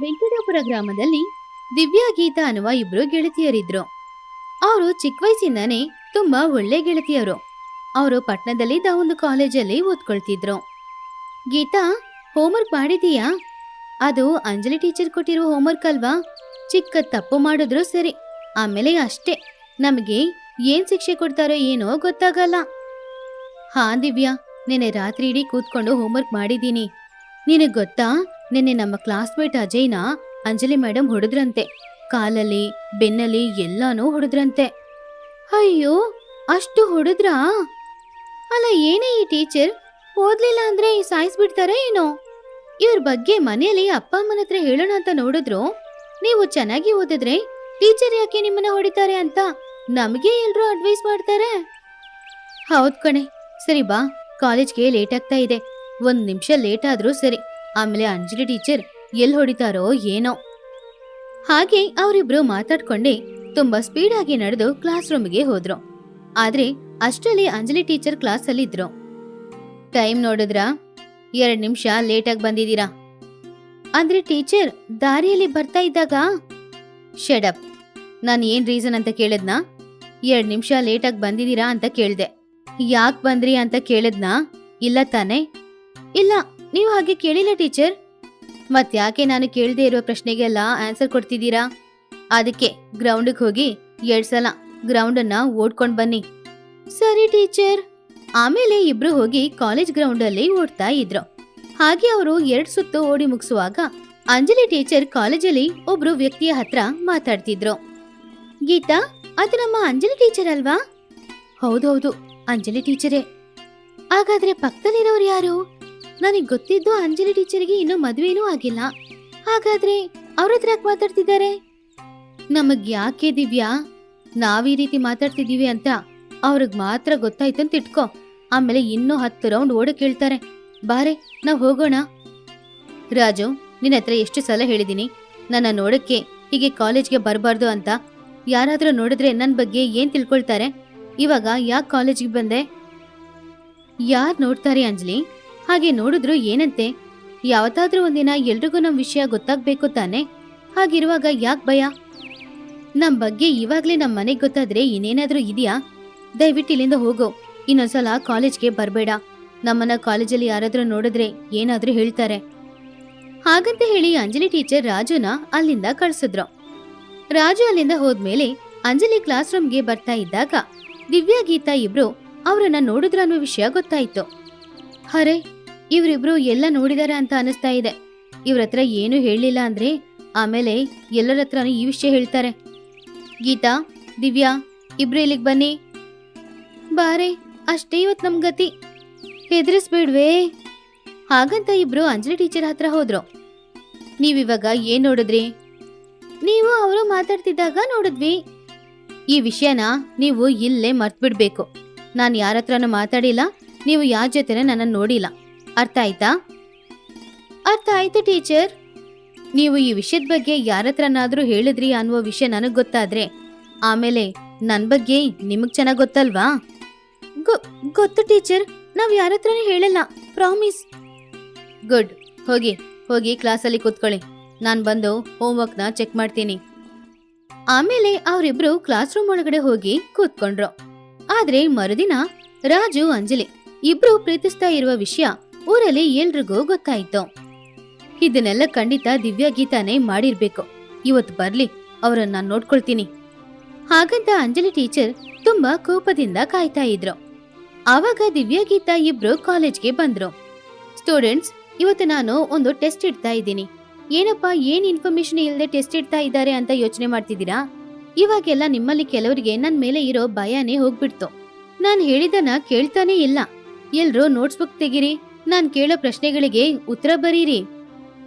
ವೆಂಕಟಾಪುರ ಗ್ರಾಮದಲ್ಲಿ ದಿವ್ಯಾ ಗೀತಾ ಅನ್ನುವ ಇಬ್ರು ಗೆಳತಿಯರಿದ್ರು. ಅವರು ಚಿಕ್ಕ ವಯಸ್ಸಿಂದಾನೇ ತುಂಬಾ ಒಳ್ಳೆ ಗೆಳತಿಯರು. ಅವರು ಪಟ್ಟಣದಲ್ಲಿದ್ದ ಒಂದು ಕಾಲೇಜಲ್ಲಿ ಓದ್ಕೊಳ್ತಿದ್ರು. ಗೀತಾ ಹೋಮ್ವರ್ಕ್ ಮಾಡಿದೀಯಾ ಅದು ಅಂಜಲಿ ಟೀಚರ್ ಕೊಟ್ಟಿರೋ ಹೋಮ್ವರ್ಕ್ ಅಲ್ವಾ? ಚಿಕ್ಕ ತಪ್ಪು ಮಾಡಿದ್ರು ಸರಿ. ಆಮೇಲೆ ಅಷ್ಟೇ. ನಮಗೆ ಏನ್ ಶಿಕ್ಷೆ ಕೊಡ್ತಾರೋ ಏನೋ ಗೊತ್ತಾಗಲ್ಲ. ಹಾ, ದಿವ್ಯಾ. ನಿನ್ನೆ ರಾತ್ರಿ ಇಡೀ ಕೂತ್ಕೊಂಡು ಹೋಮ್ವರ್ಕ್ ಮಾಡಿದ್ದೀನಿ. ನಿನಗೆ ಗೊತ್ತಾ? ನಿನ್ನೆ ನಮ್ಮ ಕ್ಲಾಸ್ಮೇಟ್ ಅಜಯ್ನ ಅಂಜಲಿ ಮೇಡಮ್ ಹೊಡೆದ್ರಂತೆ. ಕಾಲಲ್ಲಿ, ಬೆನ್ನಲ್ಲಿ ಎಲ್ಲಾನು ಹೊಡೆದ್ರಂತೆ. ಅಯ್ಯೋ, ಅಷ್ಟು ಹೊಡೆದ್ರಾ? ಅಲ್ಲ, ಏನೇ ಈ ಟೀಚರ್? ಓದ್ಲಿಲ್ಲ ಅಂದ್ರೆ ಸಾಯಿಸ್ಬಿಡ್ತಾರೆ ಏನೋ? ಇವ್ರ ಬಗ್ಗೆ ಮನೆಯಲ್ಲಿ ಅಪ್ಪ ಅಮ್ಮನ ಹತ್ರ ಹೇಳೋಣ ಅಂತ ನೋಡಿದ್ರು. ನೀವು ಚೆನ್ನಾಗಿ ಓದಿದ್ರೆ ಟೀಚರ್ ಯಾಕೆ ನಿಮ್ಮನ್ನ ಹೊಡಿತಾರೆ ಅಂತ ನಮಗೆ ಎಲ್ರು ಅಡ್ವೈಸ್ ಮಾಡ್ತಾರೆ. ಹೌದ್ ಕಣೆ. ಸರಿ ಬಾ, ಕಾಲೇಜ್ಗೆ ಲೇಟ್ ಆಗ್ತಾ ಇದೆ. ಒಂದ್ ನಿಮಿಷ ಲೇಟ್ ಆದ್ರೂ ಸರಿ. ಆಮೇಲೆ ಅಂಜಲಿ ಟೀಚರ್ ಎಲ್ಲಿ ಹೊಡಿತಾರೋ ಏನೋ. ಹಾಗೆ ಅವರಿಬ್ರು ಮಾತಾಡ್ಕೊಂಡೆ ತುಂಬಾ ಸ್ಪೀಡ್ ಆಗಿ ನಡೆದು ಕ್ಲಾಸ್ ರೂಮ್ಗೆ ಹೋದ್ರು. ಆದ್ರೆ ಅಷ್ಟರಲ್ಲಿ ಅಂಜಲಿ ಟೀಚರ್ ಕ್ಲಾಸ್ ಅಲ್ಲಿ ಇದ್ರು ಟೈಮ್ ನೋಡಿದ್ರಾ? ಎರಡ್ ನಿಮಿಷ ಲೇಟಾಗಿ ಬಂದಿದ್ದೀರಾ? ಅಂದ್ರೆ ಟೀಚರ್ ದಾರಿಯಲ್ಲಿ ಬರ್ತಾ ಇದ್ದಾಗ? ಶಡಪ್ ನಾನು ಏನ್ ರೀಸನ್ ಅಂತ ಕೇಳಿದ್ನಾ? ಎರಡ್ ನಿಮಿಷ ಲೇಟಾಗಿ ಬಂದಿದ್ದೀರಾ ಅಂತ ಕೇಳ್ದೆ. ಯಾಕ್ ಬಂದ್ರಿ ಅಂತ ಕೇಳಿದ್ನಾ? ಇಲ್ಲ ತಾನೆ? ಇಲ್ಲ ನೀವು ಹಾಗೆ ಕೇಳಿಲ್ಲ ಟೀಚರ್? ಮತ್ ಯಾಕೆ ನಾನು ಕೇಳದೇ ಇರುವ ಪ್ರಶ್ನೆಗೆಲ್ಲ ಆನ್ಸರ್ ಕೊಡ್ತಿದ್ದೀರಾ? ಅದಕ್ಕೆ ಗ್ರೌಂಡಿಗೆ ಹೋಗಿ ಎರಡ್ ಸಲ ಗ್ರೌಂಡನ್ನು ಓಡ್ಕೊಂಡ್ ಬನ್ನಿ. ಸರಿ ಟೀಚರ್. ಆಮೇಲೆ ಇಬ್ರು ಹೋಗಿ ಕಾಲೇಜ್ ಗ್ರೌಂಡ್ ಅಲ್ಲಿ ಓಡ್ತಾ ಇದ್ರು. ಹಾಗೆ ಅವರು ಎರಡ್ ಸುತ್ತು ಓಡಿ ಮುಗಿಸುವಾಗ ಅಂಜಲಿ ಟೀಚರ್ ಕಾಲೇಜಲ್ಲಿ ಒಬ್ರು ವ್ಯಕ್ತಿಯ ಹತ್ರ ಮಾತಾಡ್ತಿದ್ರು. ಗೀತಾ, ಅದು ನಮ್ಮ ಅಂಜಲಿ ಟೀಚರ್ ಅಲ್ವಾ? ಹೌದೌದು, ಅಂಜಲಿ ಟೀಚರೇ. ಹಾಗಾದ್ರೆ ಪಕ್ಕದಲ್ಲಿರೋರು ಯಾರು? ನನಗೆ ಗೊತ್ತಿದ್ದು ಅಂಜಲಿ ಟೀಚರ್ಗೆ ಇನ್ನೂ ಮದುವೆನೂ ಆಗಿಲ್ಲ. ಹಾಗಾದ್ರೆ ಅವ್ರ ಹತ್ರ ಯಾಕೆ ಮಾತಾಡ್ತಿದ್ದಾರೆ? ನಮಗ್ ಯಾಕೆ ದಿವ್ಯಾ? ನಾವ್ ಈ ರೀತಿ ಮಾತಾಡ್ತಿದೀವಿ ಅಂತ ಅವ್ರಿಗೆ ಮಾತ್ರ ಗೊತ್ತಾಯ್ತು ಅಂತ ಇಟ್ಕೋ. ಆಮೇಲೆ ಇನ್ನೂ ಹತ್ತು ರೌಂಡ್ ಓಡಕ್ ಹೇಳ್ತಾರೆ ಬಾರೆ, ನಾವ್ ಹೋಗೋಣ. ರಾಜು ನಿನ್ನ ಹತ್ರ ಎಷ್ಟು ಸಲ ಹೇಳಿದೀನಿ. ನನ್ನ ನೋಡಕ್ಕೆ ಹೀಗೆ ಕಾಲೇಜ್ಗೆ ಬರಬಾರ್ದು ಅಂತ. ಯಾರಾದ್ರೂ ನೋಡಿದ್ರೆ ನನ್ನ ಬಗ್ಗೆ ಏನ್ ತಿಳ್ಕೊಳ್ತಾರೆ? ಇವಾಗ ಯಾಕೆ ಕಾಲೇಜ್ಗೆ ಬಂದೆ? ಯಾರ್ ನೋಡ್ತಾರೆ ಅಂಜಲಿ? ಹಾಗೆ ನೋಡಿದ್ರು ಏನಂತೆ? ಯಾವತ್ತಾದ್ರೂ ಒಂದಿನ ಎಲ್ರಿಗೂ ನಮ್ಮ ವಿಷಯ ಗೊತ್ತಾಗ್ಬೇಕು ತಾನೆ? ಹಾಗಿರುವಾಗ ಯಾಕ್ ಭಯ? ನಮ್ಮ ಬಗ್ಗೆ ಇವಾಗ್ಲೇ ನಮ್ಮ ಮನೆಗೆ ಗೊತ್ತಾದ್ರೆ ಇನ್ನೇನಾದ್ರೂ ಇದೆಯಾ? ದಯವಿಟ್ಟು ಇಲ್ಲಿಂದ ಹೋಗು. ಇನ್ನೊಂದ್ಸಲ ಕಾಲೇಜ್ಗೆ ಬರಬೇಡ. ನಮ್ಮನ್ನ ಕಾಲೇಜಲ್ಲಿ ಯಾರಾದ್ರೂ ನೋಡಿದ್ರೆ ಏನಾದ್ರೂ ಹೇಳ್ತಾರೆ. ಹಾಗಂತ ಹೇಳಿ ಅಂಜಲಿ ಟೀಚರ್ ರಾಜುನ ಅಲ್ಲಿಂದ ಕಳ್ಸಿದ್ರು. ರಾಜು ಅಲ್ಲಿಂದ ಹೋದ್ಮೇಲೆ ಅಂಜಲಿ ಕ್ಲಾಸ್ ರೂಮ್ಗೆ ಬರ್ತಾ ಇದ್ದಾಗ ದಿವ್ಯಾ ಗೀತಾ ಇಬ್ರು ಅವರನ್ನ ನೋಡಿದ್ರ ಅನ್ನೋ ವಿಷಯ ಗೊತ್ತಾಯ್ತು. ಹರೇ ಇವ್ರಿಬ್ರು ಎಲ್ಲ ನೋಡಿದಾರೆ ಅಂತ ಅನಿಸ್ತಾ ಇದೆ. ಇವ್ರ ಹತ್ರ ಏನು ಹೇಳಲಿಲ್ಲ ಅಂದ್ರೆ ಆಮೇಲೆ ಎಲ್ಲರ ಹತ್ರನೂ ಈ ವಿಷಯ ಹೇಳ್ತಾರೆ. ಗೀತಾ, ದಿವ್ಯಾ, ಇಬ್ರು ಇಲ್ಲಿಗೆ ಬನ್ನಿ. ಬಾರೆ, ಅಷ್ಟೇ ಇವತ್ ನಮ್ ಗತಿ. ಹೆದರಿಸ್ಬೇಡ್ವೇ. ಹಾಗಂತ ಇಬ್ರು ಅಂಜಲಿ ಟೀಚರ್ ಹತ್ರ ಹೋದ್ರು. ನೀವಿವಾಗ ಏನ್ ನೋಡಿದ್ರಿ? ನೀವು ಅವರು ಮಾತಾಡ್ತಿದ್ದಾಗ ನೋಡಿದ್ವಿ. ಈ ವಿಷಯನ ನೀವು ಇಲ್ಲೇ ಮರ್ತ್ಬಿಡ್ಬೇಕು. ನಾನು ಯಾರ ಹತ್ರನೂ ಮಾತಾಡಿಲ್ಲ, ನೀವು ಯಾರ ಜೊತೆನೇ ನನ್ನ ನೋಡಿಲ್ಲ. ಅರ್ಥ ಆಯ್ತಾ? ಅರ್ಥ ಆಯ್ತು, ಟೀಚರ್. ನೀವು ಈ ವಿಷಯದ ಬಗ್ಗೆ ಯಾರ ಹತ್ರನಾದ್ರೂ ಹೇಳಿದ್ರಿ ಅನ್ನುವ ವಿಷಯ ನನಗೆ ಗೊತ್ತಾದ್ರೆ, ಆಮೇಲೆ ನನ್ನ ಬಗ್ಗೆ ನಿಮಗ್ ಚೆನ್ನಾಗ್ ಗೊತ್ತಲ್ವಾ? ಗೊತ್ತು, ಟೀಚರ್. ನಾವ್ ಯಾರ ಹತ್ರನೂ ಹೇಳಲ್ಲ, ಪ್ರಾಮಿಸ್. ಗುಡ್. ಹೋಗಿ ಹೋಗಿ ಕ್ಲಾಸಲ್ಲಿ ಕೂತ್ಕೊಳ್ಳಿ. ನಾನ್ ಬಂದು ಹೋಮ್ವರ್ಕ್ನ ಚೆಕ್ ಮಾಡ್ತೀನಿ. ಆಮೇಲೆ ಅವರಿಬ್ರು ಕ್ಲಾಸ್ ರೂಮ್ ಒಳಗಡೆ ಹೋಗಿ ಕೂತ್ಕೊಂಡ್ರು. ಆದ್ರೆ ಮರುದಿನ ರಾಜು, ಅಂಜಲಿ ಇಬ್ರು ಪ್ರೀತಿಸ್ತಾ ಇರುವ ವಿಷಯ ಊರಲ್ಲಿ ಎಲ್ರಿಗೂ ಗೊತ್ತಾಯ್ತು. ಇದನ್ನೆಲ್ಲ ಖಂಡಿತ ದಿವ್ಯಾ ಗೀತಾನೇ ಮಾಡಿರ್ಬೇಕು. ಇವತ್ತು ಬರ್ಲಿ, ಅವರನ್ನ ನಾನ್ ನೋಡ್ಕೊಳ್ತೀನಿ. ಹಾಗಂತ ಅಂಜಲಿ ಟೀಚರ್ ತುಂಬಾ ಕೋಪದಿಂದ ಕಾಯ್ತಾ ಇದ್ರು. ಆವಾಗ ದಿವ್ಯಾ ಗೀತಾ ಇಬ್ರು ಕಾಲೇಜ್ಗೆ ಬಂದ್ರು. ಸ್ಟೂಡೆಂಟ್ಸ್, ಇವತ್ತು ನಾನು ಒಂದು ಟೆಸ್ಟ್ ಇಡ್ತಾ ಇದ್ದೀನಿ. ಏನಪ್ಪಾ, ಏನ್ ಇನ್ಫಾರ್ಮೇಶನ್ ಇಲ್ಲದೆ ಟೆಸ್ಟ್ ಇಡ್ತಾ ಇದ್ದಾರೆ ಅಂತ ಯೋಚನೆ ಮಾಡ್ತಿದ್ದೀರಾ? ಇವಾಗೆಲ್ಲ ನಿಮ್ಮಲ್ಲಿ ಕೆಲವರಿಗೆ ನನ್ ಮೇಲೆ ಇರೋ ಭಯನೇ ಹೋಗ್ಬಿಡ್ತು. ನಾನು ಹೇಳಿದನ ಕೇಳ್ತಾನೆ ಇಲ್ಲ. ಎಲ್ರೂ ನೋಟ್ಸ್ ಬುಕ್ ತೆಗಿರಿ. ನಾನ್ ಕೇಳೋ ಪ್ರಶ್ನೆಗಳಿಗೆ ಉತ್ತರ ಬರೀರಿ.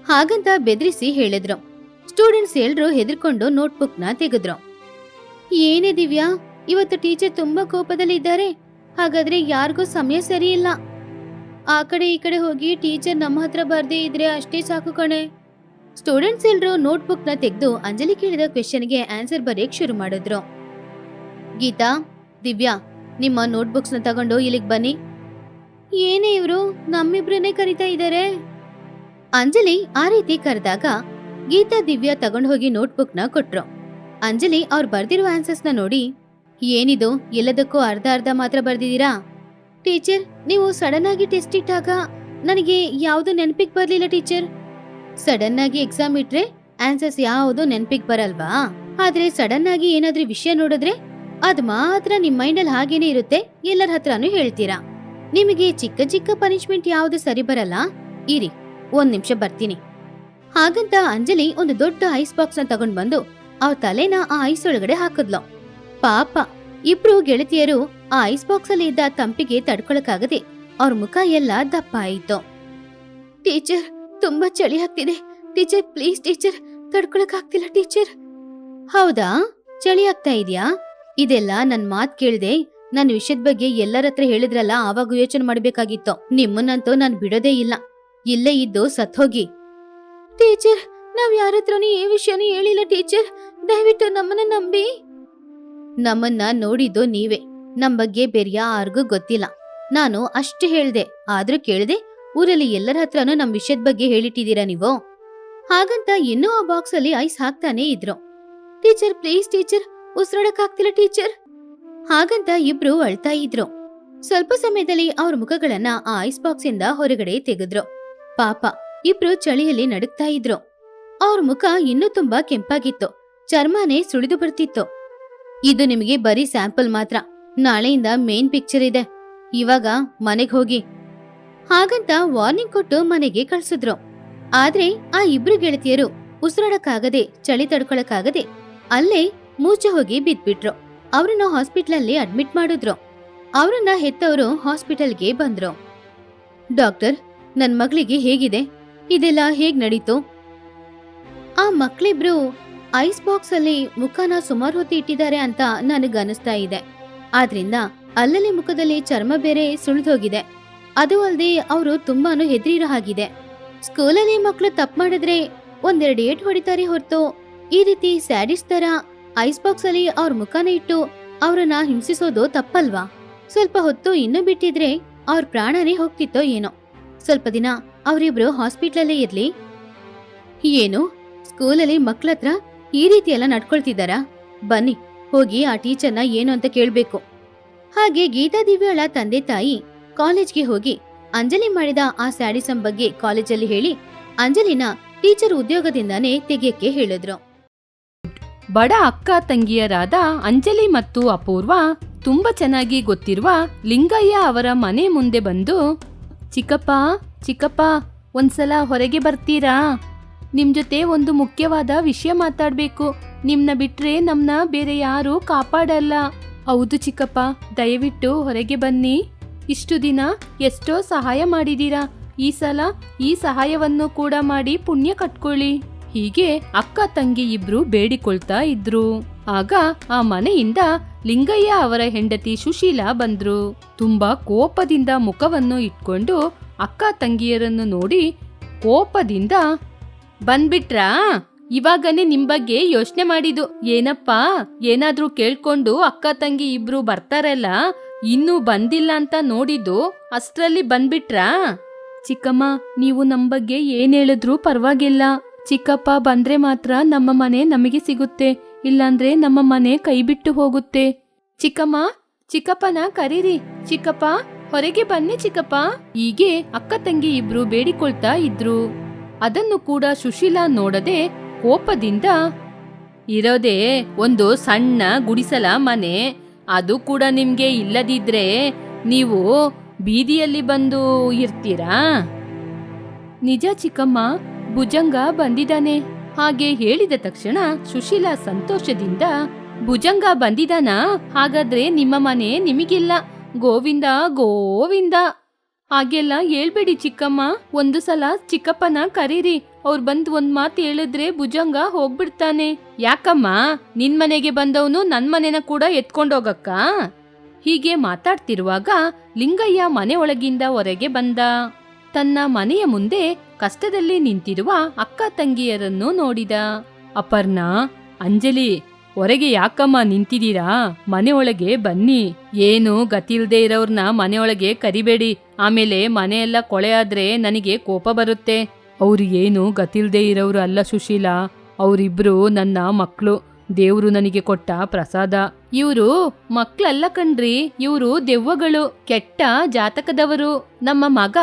ಹಾಗಂತ ಬೆದರಿಸಿ ಹೇಳಿದ್ರು. ಸ್ಟೂಡೆಂಟ್ಸ್ ಎಲ್ಲರೂ ಹೆದರ್ಕೊಂಡು ನೋಟ್ಬುಕ್ನ ತೆಗೆದ್ರು. ಏನೇ ದಿವ್ಯಾ, ಇವತ್ತು ಟೀಚರ್ ತುಂಬಾ ಕೋಪದಲ್ಲಿದ್ದಾರೆ. ಹಾಗಾದ್ರೆ ಯಾರಿಗೂ ಸಮಯ ಸರಿ ಇಲ್ಲ ಆ ಕಡೆ ಈ ಕಡೆ ಹೋಗಿ ಟೀಚರ್ ನಮ್ಮ ಹತ್ರ ಬರ್ದೇ ಇದ್ರೆ ಅಷ್ಟೇ ಸಾಕು ಕಣೆ. ಸ್ಟೂಡೆಂಟ್ಸ್ ಎಲ್ರು ನೋಟ್ಬುಕ್ನ ತೆಗೆದು ಅಂಜಲಿ ಕೇಳಿದ ಕ್ವೆಶನ್ಗೆ ಆನ್ಸರ್ ಬರೆಯಕ್ ಶುರು ಮಾಡಿದ್ರು. ಗೀತಾ, ದಿವ್ಯಾ, ನಿಮ್ಮ ನೋಟ್ಬುಕ್ಸ್ನ ತಗೊಂಡು ಇಲ್ಲಿಗೆ ಬನ್ನಿ. ಏನೇ ಇವರು ನಮ್ಮಿಬ್ರನ್ನೇ ಕರಿತಾ ಇದ್ದಾರೆ ಅಂಜಲಿ ಆ ರೀತಿ ಕರೆದಾಗ ಗೀತಾ ದಿವ್ಯಾ ತಗೊಂಡು ಹೋಗಿ ನೋಟ್ಬುಕ್ನ ಕೊಟ್ರು. ಅಂಜಲಿ ಅವ್ರು ಬರ್ದಿರೋ ಆನ್ಸರ್ಸ್ನ ನೋಡಿ, ಏನಿದು, ಎಲ್ಲದಕ್ಕೂ ಅರ್ಧ ಅರ್ಧ ಮಾತ್ರ ಬರ್ದಿದ್ದೀರಾ? ಟೀಚರ್, ನೀವು ಸಡನ್ ಆಗಿ ಟೆಸ್ಟ್ ಇಟ್ಟಾಗ ನನಗೆ ಯಾವುದು ನೆನಪಿಗೆ ಬರಲಿಲ್ಲ ಟೀಚರ್. ಸಡನ್ ಆಗಿ ಎಕ್ಸಾಮ್ ಇಟ್ರೆ ಆನ್ಸರ್ಸ್ ಯಾವುದು ನೆನಪಿಗೆ ಬರಲ್ವಾ? ಆದ್ರೆ ಸಡನ್ ಆಗಿ ಏನಾದ್ರೂ ವಿಷಯ ನೋಡಿದ್ರೆ ಅದ್ ಮಾತ್ರ ನಿಮ್ ಮೈಂಡಲ್ಲಿ ಹಾಗೇನೆ ಇರುತ್ತೆ, ಎಲ್ಲರ ಹತ್ರನೂ ಹೇಳ್ತೀರಾ? ನಿಮಗೆ ಚಿಕ್ಕ ಚಿಕ್ಕ ಪನಿಷ್ಮೆಂಟ್ ಯಾವುದು ಸರಿ ಬರಲ್ಲ? ಇರಿ, ಒಂದ್ ನಿಮಿಷ ಬರ್ತೀನಿ. ಹಾಗಂತ ಅಂಜಲಿ ಒಂದು ದೊಡ್ಡ ಐಸ್ ಬಾಕ್ಸ್ನ ತಗೊಂಡ್ ಬಂದು ಅವ್ರ ತಲೆನ ಆ ಐಸ್ ಒಳಗಡೆ ಹಾಕಿದ್ಲು. ಪಾಪ, ಇಬ್ರು ಗೆಳತಿಯರು ಆ ಐಸ್ ಬಾಕ್ಸ್ ಅಲ್ಲಿ ಇದ್ದ ತಂಪಿಗೆ ತಡ್ಕೊಳಕಾಗದೆ ಅವ್ರ ಮುಖ ಎಲ್ಲ ದಪ್ಪ ಆಯ್ತು. ಟೀಚರ್, ತುಂಬಾ ಚಳಿ ಆಗ್ತಿದೆ. ಟೀಚರ್, ಪ್ಲೀಸ್ ಟೀಚರ್, ತಡ್ಕೊಳಕ್ಕಾಗ್ತಿಲ್ಲ ಟೀಚರ್. ಹೌದಾ? ಚಳಿ ಆಗ್ತಾ ಇದೆಯಾ? ಇದೆಲ್ಲ ನನ್ ಮಾತ್ ಕೇಳ್ದೆ ನನ್ ವಿಷಯದ ಬಗ್ಗೆ ಎಲ್ಲರ ಹತ್ರ ಹೇಳಿದ್ರಲ್ಲ, ಆವಾಗ ಯೋಚನೆ ಮಾಡ್ಬೇಕಾಗಿತ್ತು. ನಿಮ್ಮನ್ನಂತೂ ನಾನ್ ಬಿಡೋದೇ ಇಲ್ಲ. ಇಲ್ಲೇ ಇದ್ದು ಸತ್ಹೋಗಿ ಟೀಚರ್, ನಾವ್ ಯಾರತ್ರನೂ ಈ ವಿಷಯನೂ ಹೇಳಿಲ್ಲ ಟೀಚರ್. ದಯವಿಟ್ಟು ನಮ್ಮನ್ನ ನಂಬಿ. ನಮ್ಮನ್ನ ನೋಡಿದ್ದು ನೀವೇ. ನಮ್ ಬಗ್ಗೆ ಬೇರೆ ಯಾರಿಗೂ ಗೊತ್ತಿಲ್ಲ. ನಾನು ಅಷ್ಟು ಹೇಳ್ದೆ. ಆದ್ರೂ ಕೇಳ್ದೆ, ಊರಲ್ಲಿ ಎಲ್ಲರ ಹತ್ರನೂ ನಮ್ ವಿಷಯದ ಬಗ್ಗೆ ಹೇಳಿಟ್ಟಿದ್ದೀರಾ ನೀವು? ಹಾಗಂತ ಇನ್ನೂ ಆ ಬಾಕ್ಸ್ ಅಲ್ಲಿ ಐಸ್ ಹಾಕ್ತಾನೆ ಇದ್ರು. ಟೀಚರ್ ಪ್ಲೀಸ್ ಟೀಚರ್ ಉಸಿರಾಡಕ್ ಆಗ್ತಿಲ್ಲ ಟೀಚರ್. ಹಾಗಂತ ಇಬ್ರು ಅಳ್ತಾ ಇದ್ರು. ಸ್ವಲ್ಪ ಸಮಯದಲ್ಲಿ ಅವ್ರ ಮುಖಗಳನ್ನ ಆ ಐಸ್ ಬಾಕ್ಸ್ ಇಂದ ಹೊರಗಡೆ ತೆಗೆದ್ರು. ಪಾಪ, ಇಬ್ರು ಚಳಿಯಲ್ಲಿ ನಡುಗ್ತಾ ಇದ್ರು. ಅವ್ರ ಮುಖ ಇನ್ನೂ ತುಂಬಾ ಕೆಂಪಾಗಿತ್ತು. ಚರ್ಮನೇ ಸುಳಿದು ಬರ್ತಿತ್ತು. ಇದು ನಿಮಗೆ ಬರೀ ಸ್ಯಾಂಪಲ್ ಮಾತ್ರ. ನಾಳೆಯಿಂದ ಮೇನ್ ಪಿಕ್ಚರ್ ಇದೆ. ಇವಾಗ ಮನೆಗ್ ಹೋಗಿ. ಹಾಗಂತ ವಾರ್ನಿಂಗ್ ಕೊಟ್ಟು ಮನೆಗೆ ಕಳ್ಸಿದ್ರು. ಆದ್ರೆ ಆ ಇಬ್ರು ಗೆಳತಿಯರು ಉಸಿರಾಡಕ್ಕಾಗದೆ, ಚಳಿ ತಡ್ಕೊಳಕ್ಕಾಗದೆ ಅಲ್ಲೇ ಮೂಚೆ ಹೋಗಿ ಬಿದ್ಬಿಟ್ರು. ಅವ್ರನ್ನ ಹಾಸ್ಪಿಟ್ಲಲ್ಲಿ ಅಡ್ಮಿಟ್ ಮಾಡಿದ್ರು. ಅವರನ್ನ ಹೆತ್ತವರು ಹಾಸ್ಪಿಟಲ್ಗೆ ಬಂದ್ರು. ಡಾಕ್ಟರ್, ನನ್ ಮಗಳಿಗೆ ಹೇಗಿದೆ? ಇದೆಲ್ಲ ಹೇಗ್ ನಡೀತು? ಆ ಮಕ್ಳಿಬ್ರು ಐಸ್ ಬಾಕ್ಸ್ ಅಲ್ಲಿ ಮುಖನ ಸುಮಾರು ಹೊತ್ತು ಇಟ್ಟಿದ್ದಾರೆ ಅಂತ ನನಗ್ ಅನಿಸ್ತಾ ಇದೆ. ಆದ್ರಿಂದ ಅಲ್ಲಲ್ಲಿ ಮುಖದಲ್ಲಿ ಚರ್ಮ ಬೇರೆ ಸುಳಿದೋಗಿದೆ ಅದು ಅಲ್ಲದೆ ಅವರು ತುಂಬಾನು ಹೆದರಿರೋ ಹಾಗಿದೆ. ಸ್ಕೂಲಲ್ಲಿ ಮಕ್ಕಳು ತಪ್ಪು ಮಾಡಿದ್ರೆ ಒಂದೆರಡು ಏಟ್ ಹೊಡಿತಾರೆ ಹೊರತು ಈ ರೀತಿ ಸ್ಯಾಡಿಸ್ ತರ ಐಸ್ ಬಾಕ್ಸ್ ಅಲ್ಲಿ ಅವ್ರ ಮುಖನ ಇಟ್ಟು ಅವ್ರನ್ನ ಹಿಂಸಿಸೋದು ತಪ್ಪಲ್ವಾ? ಸ್ವಲ್ಪ ಹೊತ್ತು ಇನ್ನೂ ಬಿಟ್ಟಿದ್ರೆ ಅವ್ರ ಪ್ರಾಣನೇ ಹೋಗ್ತಿತ್ತೋ ಏನೋ. ಸ್ವಲ್ಪ ದಿನ ಅವರಿಬ್ರು ಹಾಸ್ಪಿಟ್ಲಲ್ಲೇ ಇರ್ಲಿ. ಏನು? ಸ್ಕೂಲಲ್ಲಿ ಮಕ್ಳ ಹತ್ರ ಈ ರೀತಿ ಎಲ್ಲ ನಡ್ಕೊಳ್ತಿದ್ದಾರಾ? ಬನ್ನಿ, ಹೋಗಿ ಆ ಟೀಚರ್ನ ಏನು ಅಂತ ಕೇಳ್ಬೇಕು. ಹಾಗೆ ಗೀತಾ ದಿವ್ಯಾಳ ತಂದೆ ತಾಯಿ ಕಾಲೇಜ್ಗೆ ಹೋಗಿ ಅಂಜಲಿ ಮಾಡಿದ ಆ ಸ್ಯಾಡಿಸಂ ಬಗ್ಗೆ ಕಾಲೇಜಲ್ಲಿ ಹೇಳಿ ಅಂಜಲಿನ ಟೀಚರ್ ಉದ್ಯೋಗದಿಂದಾನೇ ತೆಗೆಯಕ್ಕೆ ಹೇಳಿದ್ರು. ಬಡ ಅಕ್ಕ ತಂಗಿಯರಾದ ಅಂಜಲಿ ಮತ್ತು ಅಪೂರ್ವ ತುಂಬ ಚೆನ್ನಾಗಿ ಗೊತ್ತಿರುವ ಲಿಂಗಯ್ಯ ಅವರ ಮನೆ ಮುಂದೆ ಬಂದು, ಚಿಕ್ಕಪ್ಪ ಚಿಕ್ಕಪ್ಪ, ಒಂದ್ಸಲ ಹೊರಗೆ ಬರ್ತೀರಾ? ನಿಮ್ ಜೊತೆ ಒಂದು ಮುಖ್ಯವಾದ ವಿಷಯ ಮಾತಾಡ್ಬೇಕು. ನಿಮ್ನ ಬಿಟ್ರೆ ನಮ್ನ ಬೇರೆ ಯಾರು ಕಾಪಾಡಲ್ಲ. ಹೌದು ಚಿಕ್ಕಪ್ಪ, ದಯವಿಟ್ಟು ಹೊರಗೆ ಬನ್ನಿ. ಇಷ್ಟು ದಿನ ಎಷ್ಟೋ ಸಹಾಯ ಮಾಡಿದೀರಾ. ಈ ಸಲ ಈ ಸಹಾಯವನ್ನು ಕೂಡ ಮಾಡಿ ಪುಣ್ಯ ಕಟ್ಕೊಳ್ಳಿ. ಹೀಗೆ ಅಕ್ಕ ತಂಗಿ ಇಬ್ರು ಬೇಡಿಕೊಳ್ತಾ ಇದ್ರು. ಆಗ ಆ ಮನೆಯಿಂದ ಲಿಂಗಯ್ಯ ಅವರ ಹೆಂಡತಿ ಸುಶೀಲಾ ಬಂದ್ರು. ತುಂಬಾ ಕೋಪದಿಂದ ಮುಖವನ್ನು ಇಟ್ಕೊಂಡು ಅಕ್ಕ ತಂಗಿಯರನ್ನು ನೋಡಿ ಕೋಪದಿಂದ, ಬಂದ್ಬಿಟ್ರಾ? ಇವಾಗನೇ ನಿಮ್ ಬಗ್ಗೆ ಯೋಚನೆ ಮಾಡಿದ್ದು. ಏನಪ್ಪಾ? ಏನಾದ್ರೂ ಕೇಳ್ಕೊಂಡು ಅಕ್ಕ ತಂಗಿ ಇಬ್ರು ಬರ್ತಾರಲ್ಲ, ಇನ್ನೂ ಬಂದಿಲ್ಲ ಅಂತ ನೋಡಿದ್ದು ಅಷ್ಟರಲ್ಲಿ ಬಂದ್ಬಿಟ್ರಾ? ಚಿಕ್ಕಮ್ಮ, ನೀವು ನಮ್ ಬಗ್ಗೆ ಏನ್ ಹೇಳಿದ್ರು ಪರವಾಗಿಲ್ಲ. ಚಿಕ್ಕಪ್ಪ ಬಂದ್ರೆ ಮಾತ್ರ ನಮ್ಮ ಮನೆ ನಮಗೆ ಸಿಗುತ್ತೆ, ಇಲ್ಲಾಂದ್ರೆ ನಮ್ಮ ಮನೆ ಕೈಬಿಟ್ಟು ಹೋಗುತ್ತೆ. ಚಿಕ್ಕಮ್ಮ, ಚಿಕ್ಕಪ್ಪನ ಕರೀರಿ. ಚಿಕ್ಕಪ್ಪ, ಹೊರಗೆ ಬನ್ನಿ ಚಿಕ್ಕಪ್ಪ. ಹೀಗೆ ಅಕ್ಕ ತಂಗಿ ಇಬ್ರು ಬೇಡಿಕೊಳ್ತಾ ಇದ್ರು. ಅದನ್ನು ಕೂಡ ಸುಶೀಲಾ ನೋಡದೆ ಕೋಪದಿಂದ, ಇರೋದೇ ಒಂದು ಸಣ್ಣ ಗುಡಿಸಲ ಮನೆ, ಅದು ಕೂಡ ನಿಮ್ಗೆ ಇಲ್ಲದಿದ್ರೆ ನೀವು ಬೀದಿಯಲ್ಲಿ ಬಂದು ಇರ್ತೀರಾ? ನಿಜ ಚಿಕ್ಕಮ್ಮ ಭುಜಂಗ ಬಂದಿದ್ದಾನೆ ಹಾಗೆ ಹೇಳಿದ ತಕ್ಷಣ ಸುಶೀಲಾ ಸಂತೋಷದಿಂದ, ಭುಜಂಗ ಬಂದಿದಾನ? ಹಾಗಾದ್ರೆ ನಿಮ್ಮ ಮನೆ ನಿಮಗಿಲ್ಲ. ಗೋವಿಂದ ಗೋವಿಂದ. ಹಾಗೆಲ್ಲ ಹೇಳ್ಬೇಡಿ ಚಿಕ್ಕಮ್ಮ. ಒಂದು ಸಲ ಚಿಕ್ಕಪ್ಪನ ಕರೀರಿ. ಅವ್ರು ಬಂದು ಒಂದ್ ಮಾತು ಹೇಳಿದ್ರೆ ಭುಜಂಗ ಹೋಗ್ಬಿಡ್ತಾನೆ. ಯಾಕಮ್ಮ? ನಿನ್ ಮನೆಗೆ ಬಂದವನು ನನ್ ಮನೆನ ಕೂಡ ಎತ್ಕೊಂಡೋಗಕ್ಕ? ಹೀಗೆ ಮಾತಾಡ್ತಿರುವಾಗ ಲಿಂಗಯ್ಯ ಮನೆ ಒಳಗಿಂದ ಹೊರಗೆ ಬಂದ. ತನ್ನ ಮನೆಯ ಮುಂದೆ ಕಷ್ಟದಲ್ಲಿ ನಿಂತಿರುವ ಅಕ್ಕ ತಂಗಿಯರನ್ನು ನೋಡಿದ. ಅಪರ್ಣ, ಅಂಜಲಿ, ಹೊರಗೆ ಯಾಕಮ್ಮ ನಿಂತಿದ್ದೀರಾ? ಮನೆಯೊಳಗೆ ಬನ್ನಿ. ಏನು ಗತಿಲ್ದೇ ಇರೋರ್ನ ಮನೆಯೊಳಗೆ ಕರಿಬೇಡಿ. ಆಮೇಲೆ ಮನೆಯೆಲ್ಲ ಕೊಳೆ ಆದ್ರೆ ನನಗೆ ಕೋಪ ಬರುತ್ತೆ. ಅವ್ರು ಏನು ಗತಿಲ್ದೇ ಇರೋರು ಅಲ್ಲ ಸುಶೀಲಾ. ಅವರಿಬ್ರು ನನ್ನ ಮಕ್ಕಳು ದೇವ್ರು ನನಗೆ ಕೊಟ್ಟ ಪ್ರಸಾದ. ಇವರು ಮಕ್ಳಲ್ಲ ಕಣ್ರಿ, ಇವರು ದೆವ್ವಗಳು, ಕೆಟ್ಟ ಜಾತಕದವರು. ನಮ್ಮ ಮಗ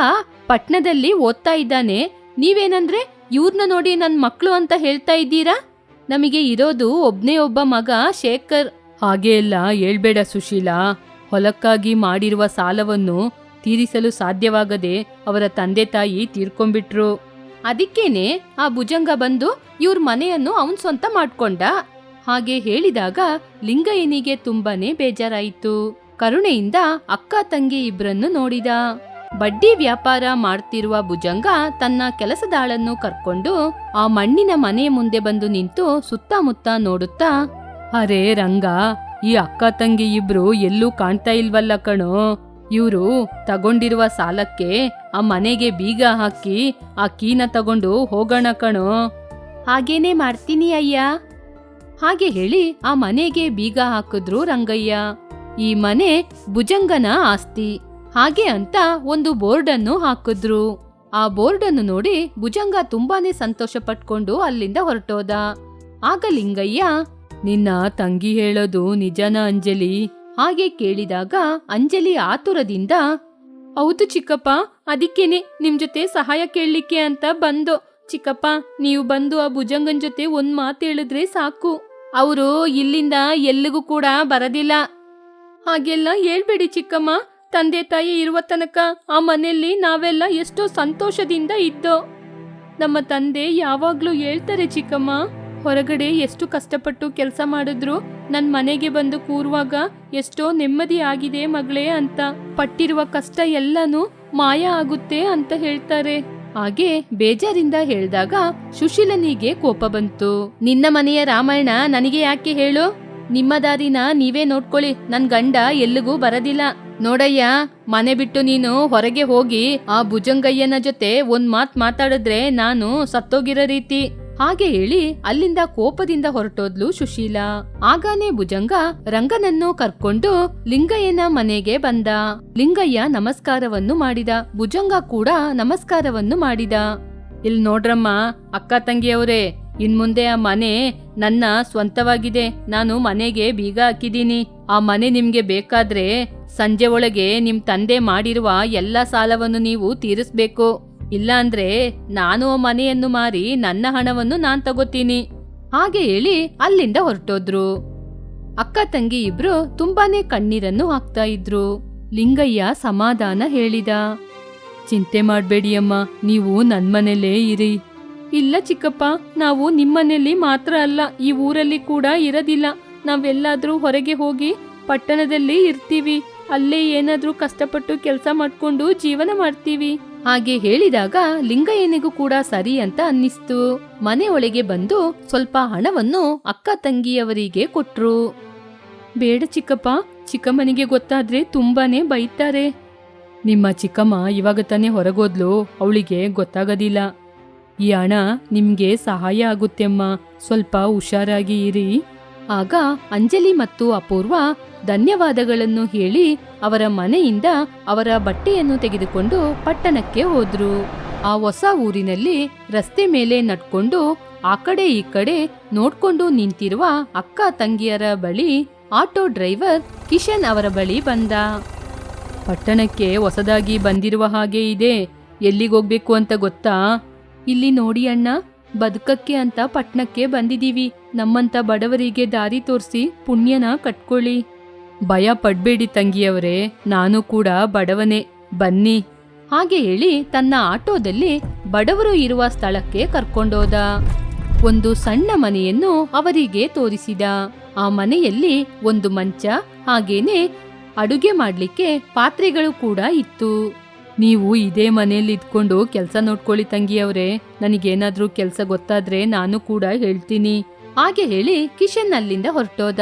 ಪಟ್ಣದಲ್ಲಿ ಓದ್ತಾ ಇದ್ದಾನೆ. ನೀವೇನಂದ್ರೆ ಇವ್ರನ್ನ ನೋಡಿ ನನ್ ಮಕ್ಳು ಅಂತ ಹೇಳ್ತಾ ಇದ್ದೀರಾ? ನಮಗೆ ಇರೋದು ಒಬ್ನೇ ಒಬ್ಬ ಮಗ ಶೇಖರ್. ಹಾಗೆ ಎಲ್ಲ ಹೇಳ್ಬೇಡ ಸುಶೀಲಾ. ಹೊಲಕ್ಕಾಗಿ ಮಾಡಿರುವ ಸಾಲವನ್ನು ತೀರಿಸಲು ಸಾಧ್ಯವಾಗದೆ ಅವರ ತಂದೆ ತಾಯಿ ತೀರ್ಕೊಂಡ್ಬಿಟ್ರು. ಅದಕ್ಕೇನೆ ಆ ಭುಜಂಗ ಬಂದು ಇವ್ರ ಮನೆಯನ್ನು ಅವನ್ ಸ್ವಂತ ಮಾಡ್ಕೊಂಡ. ಹಾಗೆ ಹೇಳಿದಾಗ ಲಿಂಗಯ್ಯನಿಗೆ ತುಂಬಾನೇ ಬೇಜಾರಾಯಿತು. ಕರುಣೆಯಿಂದ ಅಕ್ಕ ತಂಗಿ ಇಬ್ಬರನ್ನು ನೋಡಿದ. ಬಡ್ಡಿ ವ್ಯಾಪಾರ ಮಾಡ್ತಿರುವ ಭುಜಂಗ ತನ್ನ ಕೆಲಸದಾಳನ್ನು ಕರ್ಕೊಂಡು ಆ ಮಣ್ಣಿನ ಮನೆ ಮುಂದೆ ಬಂದು ನಿಂತು ಸುತ್ತಮುತ್ತ ನೋಡುತ್ತಾ, ಅರೇ ರಂಗ, ಈ ಅಕ್ಕ ತಂಗಿ ಇಬ್ರು ಎಲ್ಲೂ ಕಾಣ್ತಾ ಇಲ್ವಲ್ಲ ಕಣೋ. ಇವ್ರು ತಗೊಂಡಿರುವ ಸಾಲಕ್ಕೆ ಆ ಮನೆಗೆ ಬೀಗ ಹಾಕಿ ಆ ಕೀನ ತಗೊಂಡು ಹೋಗೋಣ ಕಣೋ. ಹಾಗೇನೆ ಮಾಡ್ತೀನಿ ಅಯ್ಯ. ಹಾಗೆ ಹೇಳಿ ಆ ಮನೆಗೆ ಬೀಗ ಹಾಕಿದ್ರು ರಂಗಯ್ಯ. ಈ ಮನೆ ಭುಜಂಗನ ಆಸ್ತಿ. ಹಾಗೆ ಅಂತ ಒಂದು ಬೋರ್ಡನ್ನು ಹಾಕಿದ್ರು. ಆ ಬೋರ್ಡನ್ನು ನೋಡಿ ಭುಜಂಗ ತುಂಬಾನೇ ಸಂತೋಷ ಪಟ್ಕೊಂಡು ಅಲ್ಲಿಂದ ಹೊರಟೋದ. ಆಗ ಲಿಂಗಯ್ಯ, ನಿನ್ನ ತಂಗಿ ಹೇಳೋದು ನಿಜನ ಅಂಜಲಿ? ಹಾಗೆ ಕೇಳಿದಾಗ ಅಂಜಲಿ ಆತುರದಿಂದ, ಹೌದು ಚಿಕ್ಕಪ್ಪ, ಅದಕ್ಕೇನೆ ನಿಮ್ ಜೊತೆ ಸಹಾಯ ಕೇಳಲಿಕ್ಕೆ ಅಂತ ಬಂದು ಚಿಕ್ಕಪ್ಪ, ನೀವು ಬಂದು ಆ ಭುಜಂಗನ್ ಜೊತೆ ಒಂದ್ ಮಾತು ಹೇಳಿದ್ರೆ ಸಾಕು. ಅವರು ಇಲ್ಲಿಂದ ಎಲ್ಲಿಗೂ ಕೂಡ ಬರದಿಲ್ಲ. ಹಾಗೆಲ್ಲ ಹೇಳ್ಬೇಡಿ ಚಿಕ್ಕಮ್ಮ. ತಂದೆ ತಾಯಿ ಇರುವ ತನಕ ಆ ಮನೆಯಲ್ಲಿ ನಾವೆಲ್ಲ ಎಷ್ಟೋ ಸಂತೋಷದಿಂದ ಇದ್ದೋ. ನಮ್ಮ ತಂದೆ ಯಾವಾಗ್ಲೂ ಹೇಳ್ತಾರೆ ಚಿಕ್ಕಮ್ಮ, ಹೊರಗಡೆ ಎಷ್ಟು ಕಷ್ಟಪಟ್ಟು ಕೆಲಸ ಮಾಡಿದ್ರು ನನ್ನ ಮನೆಗೆ ಬಂದು ಕೂರುವಾಗ ಎಷ್ಟೋ ನೆಮ್ಮದಿ ಆಗಿದೆ ಮಗಳೇ ಅಂತ. ಪಟ್ಟಿರುವ ಕಷ್ಟ ಎಲ್ಲನೂ ಮಾಯ ಆಗುತ್ತೆ ಅಂತ ಹೇಳ್ತಾರೆ. ಹಾಗೆ ಬೇಜಾರಿಂದ ಹೇಳಿದಾಗ ಸುಶೀಲನಿಗೆ ಕೋಪ ಬಂತು. ನಿನ್ನ ಮನೆಯ ರಾಮಾಯಣ ನನಗೆ ಯಾಕೆ ಹೇಳು? ನಿಮ್ಮ ದಾರಿನ ನೀವೇ ನೋಡ್ಕೊಳ್ಳಿ. ನನ್ ಗಂಡ ಎಲ್ಲಿಗೂ ಬರದಿಲ್ಲ. ನೋಡಯ್ಯ, ಮನೆ ಬಿಟ್ಟು ನೀನು ಹೊರಗೆ ಹೋಗಿ ಆ ಭುಜಂಗಯ್ಯನ ಜೊತೆ ಒಂದ್ ಮಾತ್ ಮಾತಾಡಿದ್ರೆ ನಾನು ಸತ್ತೋಗಿರೋ ರೀತಿ. ಹಾಗೆ ಹೇಳಿ ಅಲ್ಲಿಂದ ಕೋಪದಿಂದ ಹೊರಟೋದ್ಲು ಸುಶೀಲ. ಆಗಾನೇ ಭುಜಂಗ ರಂಗನನ್ನು ಕರ್ಕೊಂಡು ಲಿಂಗಯ್ಯನ ಮನೆಗೆ ಬಂದ. ಲಿಂಗಯ್ಯ ನಮಸ್ಕಾರವನ್ನು ಮಾಡಿದ. ಭುಜಂಗ ಕೂಡ ನಮಸ್ಕಾರವನ್ನು ಮಾಡಿದ. ಇಲ್ ನೋಡ್ರಮ್ಮ, ಅಕ್ಕ ತಂಗಿಯವರೇ ಇನ್ ಮುಂದೆ ಆ ಮನೆ ನನ್ನ ಸ್ವಂತವಾಗಿದೆ. ನಾನು ಮನೆಗೆ ಬೀಗ ಹಾಕಿದ್ದೀನಿ. ಆ ಮನೆ ನಿಮ್ಗೆ ಬೇಕಾದ್ರೆ ಸಂಜೆ ಒಳಗೆ ನಿಮ್ ತಂದೆ ಮಾಡಿರುವ ಎಲ್ಲ ಸಾಲವನ್ನು ನೀವು ತೀರಿಸ್ಬೇಕು. ಇಲ್ಲ ಅಂದ್ರೆ ನಾನು ಮನೆಯನ್ನು ಮಾರಿ ನನ್ನ ಹಣವನ್ನು ನಾನ್ ತಗೋತೀನಿ. ಹಾಗೆ ಹೇಳಿ ಅಲ್ಲಿಂದ ಹೊರಟೋದ್ರು. ಅಕ್ಕ ತಂಗಿ ಇಬ್ರು ತುಂಬಾನೇ ಕಣ್ಣೀರನ್ನು ಹಾಕ್ತಾ ಇದ್ರು. ಲಿಂಗಯ್ಯ ಸಮಾಧಾನ ಹೇಳಿದ. ಚಿಂತೆ ಮಾಡಬೇಡಿ ಅಮ್ಮ, ನೀವು ಮನೇಲೇ ಇರಿ. ಇಲ್ಲ ಚಿಕ್ಕಪ್ಪ, ನಾವು ನಿಮ್ಮನೇಲಿ ಮಾತ್ರ ಅಲ್ಲ, ಈ ಊರಲ್ಲಿ ಕೂಡ ಇರೋದಿಲ್ಲ. ನಾವೆಲ್ಲಾದ್ರೂ ಹೊರಗೆ ಹೋಗಿ ಪಟ್ಟಣದಲ್ಲಿ ಇರ್ತೀವಿ. ಅಲ್ಲೇ ಏನಾದ್ರೂ ಕಷ್ಟಪಟ್ಟು ಕೆಲಸ ಮಾಡ್ಕೊಂಡು ಜೀವನ ಮಾಡ್ತೀವಿ. ಹಾಗೆ ಹೇಳಿದಾಗ ಲಿಂಗಯ್ಯನಿಗೂ ಕೂಡ ಸರಿ ಅಂತ ಅನ್ನಿಸ್ತು. ಮನೆ ಒಳಗೆ ಬಂದು ಸ್ವಲ್ಪ ಹಣವನ್ನು ಅಕ್ಕ ತಂಗಿಯವರಿಗೆ ಕೊಟ್ರು. ಬೇಡ ಚಿಕ್ಕಪ್ಪ, ಚಿಕ್ಕಮ್ಮನಿಗೆ ಗೊತ್ತಾದ್ರೆ ತುಂಬಾನೇ ಬೈತಾರೆ. ನಿಮ್ಮ ಚಿಕ್ಕಮ್ಮ ಇವಾಗ ತಾನೇ ಹೊರಗೋದ್ಲು, ಅವಳಿಗೆ ಗೊತ್ತಾಗೋದಿಲ್ಲ. ಈ ಹಣ ನಿಮ್ಗೆ ಸಹಾಯ ಆಗುತ್ತೆಮ್ಮ ಸ್ವಲ್ಪ ಹುಷಾರಾಗಿ ಇರಿ. ಆಗ ಅಂಜಲಿ ಮತ್ತು ಅಪೂರ್ವ ಧನ್ಯವಾದಗಳನ್ನು ಹೇಳಿ ಅವರ ಮನೆಯಿಂದ ಅವರ ಬಟ್ಟೆಯನ್ನು ತೆಗೆದುಕೊಂಡು ಪಟ್ಟಣಕ್ಕೆ ಹೋದ್ರು. ಆ ಹೊಸ ಊರಿನಲ್ಲಿ ರಸ್ತೆ ಮೇಲೆ ನಡ್ಕೊಂಡು ಆ ಕಡೆ ಈ ಕಡೆ ನೋಡ್ಕೊಂಡು ನಿಂತಿರುವ ಅಕ್ಕ ತಂಗಿಯರ ಬಳಿ ಆಟೋ ಡ್ರೈವರ್ ಕಿಶನ್ ಅವರ ಬಳಿ ಬಂದ. ಪಟ್ಟಣಕ್ಕೆ ಹೊಸದಾಗಿ ಬಂದಿರುವ ಹಾಗೆ ಇದೆ. ಎಲ್ಲಿಗೋಗ್ಬೇಕು ಅಂತ ಗೊತ್ತಾ? ಇಲ್ಲಿ ನೋಡಿ ಅಣ್ಣ, ಬದುಕಕ್ಕೆ ಅಂತ ಪಟ್ಟಣಕ್ಕೆ ಬಂದಿದೀವಿ ನಮ್ಮಂತ ಬಡವರಿಗೆ ದಾರಿ ತೋರಿಸಿ ಪುಣ್ಯನ ಕಟ್ಕೊಳ್ಳಿ. ಭಯ ಪಡ್ಬೇಡಿ ತಂಗಿಯವರೇ, ನಾನು ಕೂಡ ಬಡವನೇ. ಬನ್ನಿ. ಹಾಗೆ ಹೇಳಿ ತನ್ನ ಆಟೋದಲ್ಲಿ ಬಡವರು ಇರುವ ಸ್ಥಳಕ್ಕೆ ಕರ್ಕೊಂಡೋದ. ಒಂದು ಸಣ್ಣ ಮನೆಯನ್ನು ಅವರಿಗೆ ತೋರಿಸಿದ. ಆ ಮನೆಯಲ್ಲಿ ಒಂದು ಮಂಚ, ಹಾಗೇನೆ ಅಡುಗೆ ಮಾಡ್ಲಿಕ್ಕೆ ಪಾತ್ರೆಗಳು ಕೂಡ ಇತ್ತು. ನೀವು ಇದೇ ಮನೆಯಲ್ಲಿ ಇದ್ಕೊಂಡು ಕೆಲಸ ನೋಡ್ಕೊಳ್ಳಿ ತಂಗಿಯವರೇ, ನನಗೇನಾದ್ರೂ ಕೆಲಸ ಗೊತ್ತಾದ್ರೆ ನಾನು ಕೂಡ ಹೇಳ್ತೀನಿ. ಹಾಗೆ ಹೇಳಿ ಕಿಶನ್ ಅಲ್ಲಿಂದ ಹೊರಟೋದ.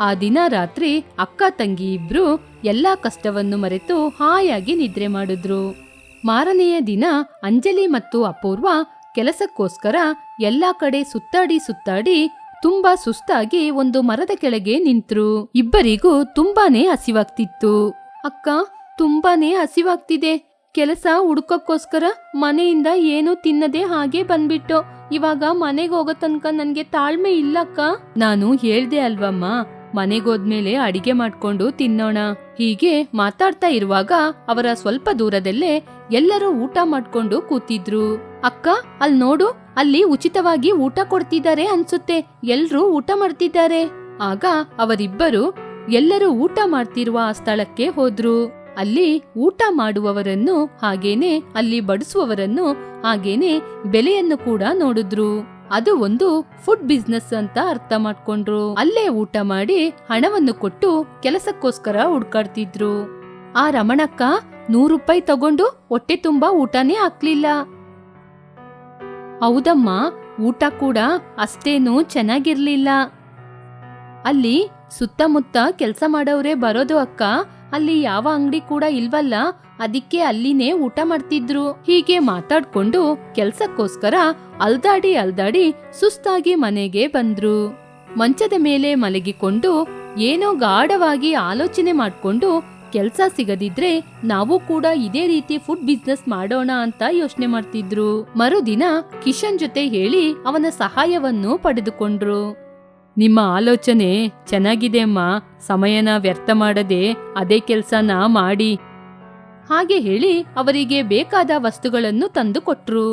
ಆ ದಿನ ರಾತ್ರಿ ಅಕ್ಕ ತಂಗಿ ಇಬ್ರು ಎಲ್ಲಾ ಕಷ್ಟವನ್ನು ಮರೆತು ಹಾಯಾಗಿ ನಿದ್ರೆ ಮಾಡಿದ್ರು. ಮಾರನೆಯ ದಿನ ಅಂಜಲಿ ಮತ್ತು ಅಪೂರ್ವ ಕೆಲಸಕ್ಕೋಸ್ಕರ ಎಲ್ಲ ಕಡೆ ಸುತ್ತಾಡಿ ಸುತ್ತಾಡಿ ತುಂಬಾ ಸುಸ್ತಾಗಿ ಒಂದು ಮರದ ಕೆಳಗೆ ನಿಂತ್ರು. ಇಬ್ಬರಿಗೂ ತುಂಬಾನೇ ಹಸಿವಾಗ್ತಿತ್ತು. ಅಕ್ಕ, ತುಂಬಾನೇ ಹಸಿವಾಗ್ತಿದೆ. ಕೆಲಸ ಹುಡುಕಕ್ಕೋಸ್ಕರ ಮನೆಯಿಂದ ಏನು ತಿನ್ನದೆ ಹಾಗೆ ಬಂದ್ಬಿಟ್ಟು ಇವಾಗ ಮನೆಗೆ ಹೋಗೋ ತನಕ ನನ್ಗೆ ತಾಳ್ಮೆ ಇಲ್ಲಕ್ಕ ನಾನು ಹೇಳ್ದೆ ಅಲ್ವಮ್ಮ ಮನೆಗೋದ್ಮೇಲೆ ಅಡಿಗೆ ಮಾಡ್ಕೊಂಡು ತಿನ್ನೋಣ. ಹೀಗೆ ಮಾತಾಡ್ತಾ ಇರುವಾಗ ಅವರ ಸ್ವಲ್ಪ ದೂರದಲ್ಲೇ ಎಲ್ಲರೂ ಊಟ ಮಾಡ್ಕೊಂಡು ಕೂತಿದ್ರು. ಅಕ್ಕ, ಅಲ್ ನೋಡು, ಅಲ್ಲಿ ಉಚಿತವಾಗಿ ಊಟ ಕೊಡ್ತಿದ್ದಾರೆ ಅನ್ಸುತ್ತೆ. ಎಲ್ರೂ ಊಟ ಮಾಡ್ತಿದ್ದಾರೆ. ಆಗ ಅವರಿಬ್ಬರು ಎಲ್ಲರೂ ಊಟ ಮಾಡ್ತಿರುವ ಆ ಸ್ಥಳಕ್ಕೆ ಹೋದ್ರು. ಅಲ್ಲಿ ಊಟ ಮಾಡುವವರನ್ನು ಹಾಗೇನೆ ಅಲ್ಲಿ ಬಡಿಸುವವರನ್ನು ಹಾಗೇನೆ ಬೆಲೆಯನ್ನು ಕೂಡ ನೋಡಿದ್ರು. ಅದು ಒಂದು ಫುಡ್ ಬಿಸ್ನೆಸ್ ಅಂತ ಅರ್ಥ ಮಾಡ್ಕೊಂಡ್ರು. ಅಲ್ಲೇ ಊಟ ಮಾಡಿ ಹಣವನ್ನು ಕೊಟ್ಟು ಕೆಲಸಕ್ಕೋಸ್ಕರ ಹುಡ್ಕಾಡ್ತಿದ್ರು. ಆ ರಮಣಕ್ಕ ನೂರು ರೂಪಾಯಿ ತಗೊಂಡು ಹೊಟ್ಟೆ ತುಂಬಾ ಊಟನೇ ಹಾಕ್ಲಿಲ್ಲ. ಹೌದಮ್ಮ, ಊಟ ಕೂಡ ಅಷ್ಟೇನು ಚೆನ್ನಾಗಿರ್ಲಿಲ್ಲ. ಅಲ್ಲಿ ಸುತ್ತಮುತ್ತ ಕೆಲಸ ಮಾಡೋರೇ ಬರೋದು ಅಕ್ಕ ಅಲ್ಲಿ ಯಾವ ಅಂಗಡಿ ಕೂಡ ಇಲ್ವಲ್ಲ, ಅದಕ್ಕೆ ಅಲ್ಲಿನೇ ಊಟ ಮಾಡ್ತಿದ್ರು. ಹೀಗೆ ಮಾತಾಡ್ಕೊಂಡು ಕೆಲ್ಸಕ್ಕೋಸ್ಕರ ಅಲ್ದಾಡಿ ಅಲ್ದಾಡಿ ಸುಸ್ತಾಗಿ ಮನೆಗೆ ಬಂದ್ರು. ಮಂಚದ ಮೇಲೆ ಮಲಗಿಕೊಂಡು ಏನೋ ಗಾಢವಾಗಿ ಆಲೋಚನೆ ಮಾಡ್ಕೊಂಡು ಕೆಲ್ಸ ಸಿಗದಿದ್ರೆ ನಾವು ಕೂಡ ಇದೇ ರೀತಿ ಫುಡ್ ಬಿಸ್ನೆಸ್ ಮಾಡೋಣ ಅಂತ ಯೋಚನೆ ಮಾಡ್ತಿದ್ರು. ಮರುದಿನ ಕಿಶನ್ ಜೊತೆ ಹೇಳಿ ಅವನ ಸಹಾಯವನ್ನು ಪಡೆದುಕೊಂಡ್ರು. ನಿಮ್ಮ ಆಲೋಚನೆ ಚೆನ್ನಾಗಿದೆ ಅಮ್ಮ. ಸಮಯನ ವ್ಯರ್ಥ ಮಾಡದೆ ಅದೇ ಕೆಲಸನ ಮಾಡಿ. ಹಾಗೆ ಹೇಳಿ ಅವರಿಗೆ ಬೇಕಾದ ವಸ್ತುಗಳನ್ನು ತಂದು ಕೊಟ್ರು.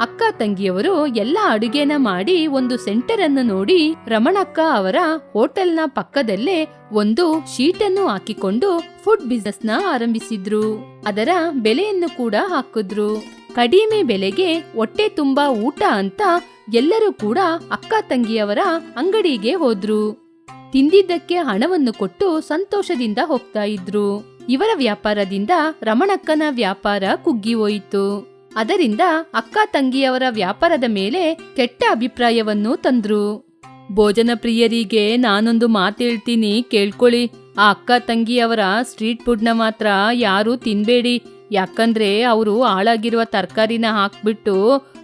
ಅಕ್ಕ ತಂಗಿಯವರು ಎಲ್ಲ ಅಡುಗೆನ ಮಾಡಿ ಒಂದು ಸೆಂಟರ್ ಅನ್ನು ನೋಡಿ ರಮಣಕ್ಕ ಅವರ ಹೋಟೆಲ್ನ ಪಕ್ಕದಲ್ಲೇ ಒಂದು ಶೀಟನ್ನು ಹಾಕಿಕೊಂಡು ಫುಡ್ ಬಿಸ್ನೆಸ್ನ ಆರಂಭಿಸಿದ್ರು. ಅದರ ಬೆಲೆಯನ್ನು ಕೂಡ ಹಾಕಿದ್ರು. ಕಡಿಮೆ ಬೆಲೆಗೆ ಹೊಟ್ಟೆ ತುಂಬಾ ಊಟ ಅಂತ ಎಲ್ಲರೂ ಕೂಡ ಅಕ್ಕ ತಂಗಿಯವರ ಅಂಗಡಿಗೆ ಹೋದ್ರು. ತಿಂದಿದ್ದಕ್ಕೆ ಹಣವನ್ನು ಕೊಟ್ಟು ಸಂತೋಷದಿಂದ ಹೋಗ್ತಾ ಇದ್ರು. ಇವರ ವ್ಯಾಪಾರದಿಂದ ರಮಣಕ್ಕನ ವ್ಯಾಪಾರ ಕುಗ್ಗಿ ಹೋಯಿತು. ಅದರಿಂದ ಅಕ್ಕ ತಂಗಿಯವರ ವ್ಯಾಪಾರದ ಮೇಲೆ ಕೆಟ್ಟ ಅಭಿಪ್ರಾಯವನ್ನು ತಂದ್ರು. ಭೋಜನ ಪ್ರಿಯರಿಗೆ ನಾನೊಂದು ಮಾತೇಳ್ತೀನಿ ಕೇಳ್ಕೊಳ್ಳಿ. ಆ ಅಕ್ಕ ತಂಗಿಯವರ ಸ್ಟ್ರೀಟ್ ಫುಡ್ನ ಮಾತ್ರ ಯಾರೂ ತಿನ್ಬೇಡಿ. ಯಾಕಂದ್ರೆ ಅವರು ಹಾಳಾಗಿರುವ ತರಕಾರಿನ ಹಾಕ್ಬಿಟ್ಟು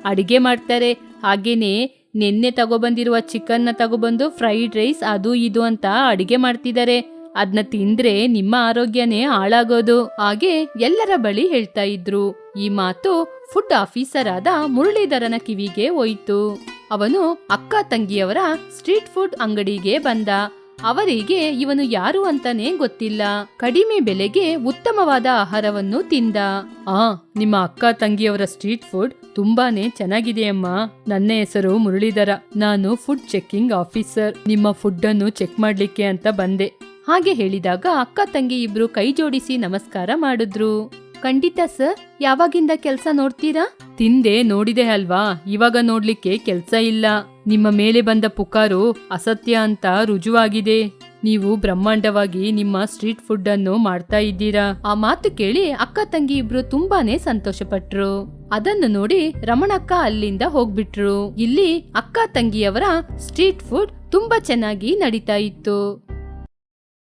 ಅಡಿಗೆ ಮಾಡ್ತಾರೆ. ಹಾಗೇನೆ ನಿನ್ನೆ ತಗೊಬಂದಿರುವ ಚಿಕನ್ನ ತಗೊಬಂದು ಫ್ರೈಡ್ ರೈಸ್ ಅದು ಇದು ಅಂತ ಅಡಿಗೆ ಮಾಡ್ತಿದ್ದಾರೆ ಅದನ್ನ ತಿಂದ್ರೆ ನಿಮ್ಮ ಆರೋಗ್ಯನೇ ಹಾಳಾಗೋದು. ಹಾಗೆ ಎಲ್ಲರ ಬಳಿ ಹೇಳ್ತಾ ಇದ್ರು. ಈ ಮಾತು ಫುಡ್ ಆಫೀಸರ್ ಆದ ಮುರಳೀಧರನ ಕಿವಿಗೆ ಹೋಯ್ತು. ಅವನು ಅಕ್ಕ ತಂಗಿಯವರ ಸ್ಟ್ರೀಟ್ ಫುಡ್ ಅಂಗಡಿಗೆ ಬಂದ. ಅವರಿಗೆ ಇವನು ಯಾರು ಅಂತಾನೆ ಗೊತ್ತಿಲ್ಲ. ಕಡಿಮೆ ಬೆಲೆಗೆ ಉತ್ತಮವಾದ ಆಹಾರವನ್ನು ತಿಂದ. ಆ, ನಿಮ್ಮ ಅಕ್ಕ ತಂಗಿಯವರ ಸ್ಟ್ರೀಟ್ ಫುಡ್ ತುಂಬಾನೇ ಚೆನ್ನಾಗಿದೆ ಅಮ್ಮ. ನನ್ನ ಹೆಸರು ಮುರಳೀಧರ. ನಾನು ಫುಡ್ ಚೆಕ್ಕಿಂಗ್ ಆಫೀಸರ್. ನಿಮ್ಮ ಫುಡ್ ಅನ್ನು ಚೆಕ್ ಮಾಡ್ಲಿಕ್ಕೆ ಅಂತ ಬಂದೆ. ಹಾಗೆ ಹೇಳಿದಾಗ ಅಕ್ಕ ತಂಗಿ ಇಬ್ರು ಕೈ ಜೋಡಿಸಿ ನಮಸ್ಕಾರ ಮಾಡಿದ್ರು. ಖಂಡಿತ ಸರ್, ಯಾವಾಗಿಂದ ಕೆಲ್ಸ ನೋಡ್ತೀರಾ? ತಿಂದೆ ನೋಡಿದೆ ಅಲ್ವಾ? ಇವಾಗ ನೋಡ್ಲಿಕ್ಕೆ ಕೆಲ್ಸ ಇಲ್ಲ. ನಿಮ್ಮ ಮೇಲೆ ಬಂದ ಪುಕಾರು ಅಸತ್ಯ ಅಂತ ರುಜುವಾಗಿದೆ. ನೀವು ಬ್ರಹ್ಮಾಂಡವಾಗಿ ನಿಮ್ಮ ಸ್ಟ್ರೀಟ್ ಫುಡ್ ಅನ್ನು ಮಾಡ್ತಾ ಇದ್ದೀರಾ? ಆ ಮಾತು ಕೇಳಿ ಅಕ್ಕ ತಂಗಿ ಇಬ್ರು ತುಂಬಾನೇ ಸಂತೋಷಪಟ್ರು. ಅದನ್ನು ನೋಡಿ ರಮಣಕ್ಕ ಅಲ್ಲಿಂದ ಹೋಗ್ಬಿಟ್ರು. ಇಲ್ಲಿ ಅಕ್ಕ ತಂಗಿಯವರ ಸ್ಟ್ರೀಟ್ ಫುಡ್ ತುಂಬಾ ಚೆನ್ನಾಗಿ ನಡೀತಾ ಇತ್ತು.